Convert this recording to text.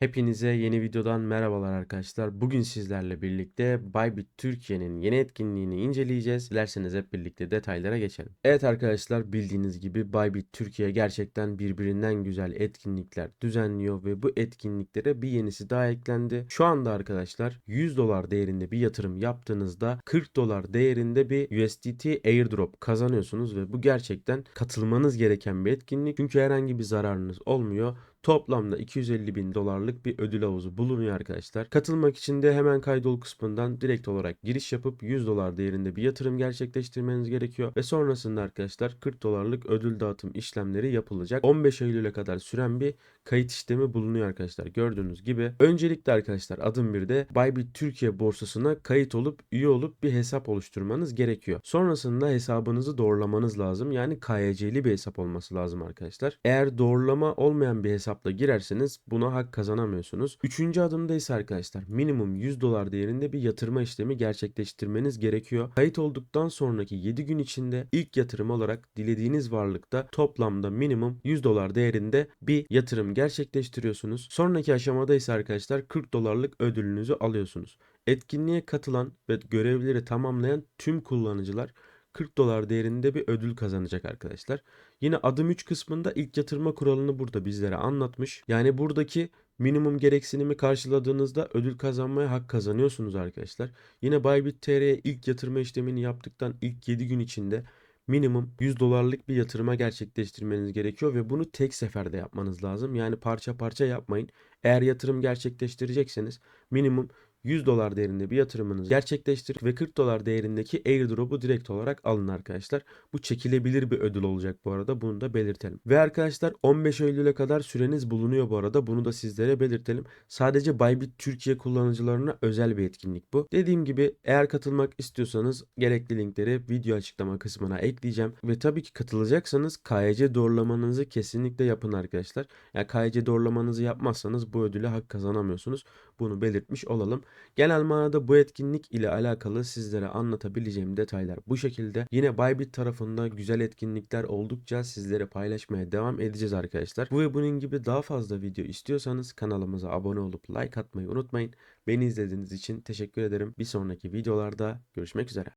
Hepinize yeni videodan merhabalar arkadaşlar. Bugün sizlerle birlikte Bybit Türkiye'nin yeni etkinliğini inceleyeceğiz. Dilerseniz hep birlikte detaylara geçelim. Evet arkadaşlar bildiğiniz gibi Bybit Türkiye gerçekten birbirinden güzel etkinlikler düzenliyor ve bu etkinliklere bir yenisi daha eklendi. Şu anda arkadaşlar 100 dolar değerinde bir yatırım yaptığınızda 40 dolar değerinde bir USDT airdrop kazanıyorsunuz ve bu gerçekten katılmanız gereken bir etkinlik. Çünkü herhangi bir zararınız olmuyor. Toplamda 250 bin dolarlık bir ödül havuzu bulunuyor arkadaşlar. Katılmak için de hemen kaydol kısmından direkt olarak giriş yapıp 100 dolar değerinde bir yatırım gerçekleştirmeniz gerekiyor. Ve sonrasında arkadaşlar 40 dolarlık ödül dağıtım işlemleri yapılacak. 15 Eylül'e kadar süren bir kayıt işlemi bulunuyor arkadaşlar. Gördüğünüz gibi. Öncelikle arkadaşlar adım bir de Bybit Türkiye borsasına kayıt olup üye olup bir hesap oluşturmanız gerekiyor. Sonrasında hesabınızı doğrulamanız lazım. Yani KYC'li bir hesap olması lazım arkadaşlar. Eğer doğrulama olmayan bir hesapla girerseniz buna hak kazanamıyorsunuz. Üçüncü adımda ise arkadaşlar minimum 100 dolar değerinde bir yatırma işlemi gerçekleştirmeniz gerekiyor. Kayıt olduktan sonraki 7 gün içinde ilk yatırım olarak dilediğiniz varlıkta toplamda minimum 100 dolar değerinde bir yatırım gerçekleştiriyorsunuz. Sonraki aşamada ise arkadaşlar 40 dolarlık ödülünüzü alıyorsunuz. Etkinliğe katılan ve görevleri tamamlayan tüm kullanıcılar 40 dolar değerinde bir ödül kazanacak arkadaşlar. Yine adım 3 kısmında ilk yatırma kuralını burada bizlere anlatmış. Yani buradaki minimum gereksinimi karşıladığınızda ödül kazanmaya hak kazanıyorsunuz arkadaşlar. Yine Bybit TR'ye ilk yatırma işlemini yaptıktan ilk 7 gün içinde minimum 100 dolarlık bir yatırıma gerçekleştirmeniz gerekiyor ve bunu tek seferde yapmanız lazım. Yani parça parça yapmayın. Eğer yatırım gerçekleştirecekseniz minimum 100 dolar değerinde bir yatırımınızı gerçekleştirin ve 40 dolar değerindeki airdrop'u direkt olarak alın arkadaşlar. Bu çekilebilir bir ödül olacak bu arada bunu da belirtelim. Ve arkadaşlar 15 Eylül'e kadar süreniz bulunuyor bu arada bunu da sizlere belirtelim. Sadece Bybit Türkiye kullanıcılarına özel bir etkinlik bu. Dediğim gibi eğer katılmak istiyorsanız gerekli linkleri video açıklama kısmına ekleyeceğim. Ve tabii ki katılacaksanız KYC doğrulamanızı kesinlikle yapın arkadaşlar. Yani KYC doğrulamanızı yapmazsanız bu ödüle hak kazanamıyorsunuz. Bunu belirtmiş olalım. Genel manada bu etkinlik ile alakalı sizlere anlatabileceğim detaylar bu şekilde. Yine Bybit tarafında güzel etkinlikler oldukça sizlere paylaşmaya devam edeceğiz arkadaşlar. Bu ve bunun gibi daha fazla video istiyorsanız kanalımıza abone olup like atmayı unutmayın. Beni izlediğiniz için teşekkür ederim. Bir sonraki videolarda görüşmek üzere.